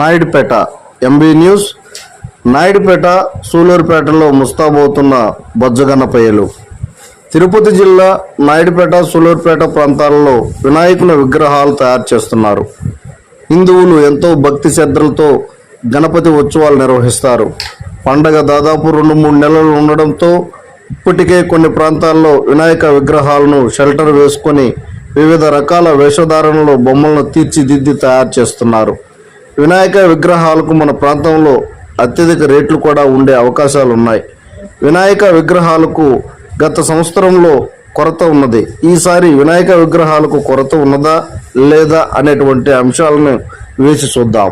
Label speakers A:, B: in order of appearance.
A: Naidupeta MB news Naidupeta సూలూరుపేటలో ముస్తాబోతున్న బొజ్జగన్నపయ్యలు తిరుపతి జిల్లా నాయుడుపేట సూలూరుపేట ప్రాంతాలలో వినాయకుల విగ్రహాలు తయారు చేస్తున్నారు. హిందువులు ఎంతో భక్తి శ్రద్ధలతో గణపతి ఉత్సవాలు నిర్వహిస్తారు. పండగ దాదాపు రెండు మూడు నెలలు ఉండడంతో ఇప్పటికే కొన్ని ప్రాంతాల్లో వినాయక విగ్రహాలను షెల్టర్ వేసుకొని వివిధ రకాల వేషధారణలో బొమ్మలను తీర్చిదిద్ది తయారు చేస్తున్నారు. వినాయక విగ్రహాలకు మన ప్రాంతంలో అత్యధిక రేట్లు కూడా ఉండే అవకాశాలు ఉన్నాయి వినాయక విగ్రహాలకు గత సంవత్సరంలో కొరత ఉన్నది. ఈసారి వినాయక విగ్రహాలకు కొరత ఉన్నదా లేదా అనేటువంటి అంశాలను వేసి చూద్దాం.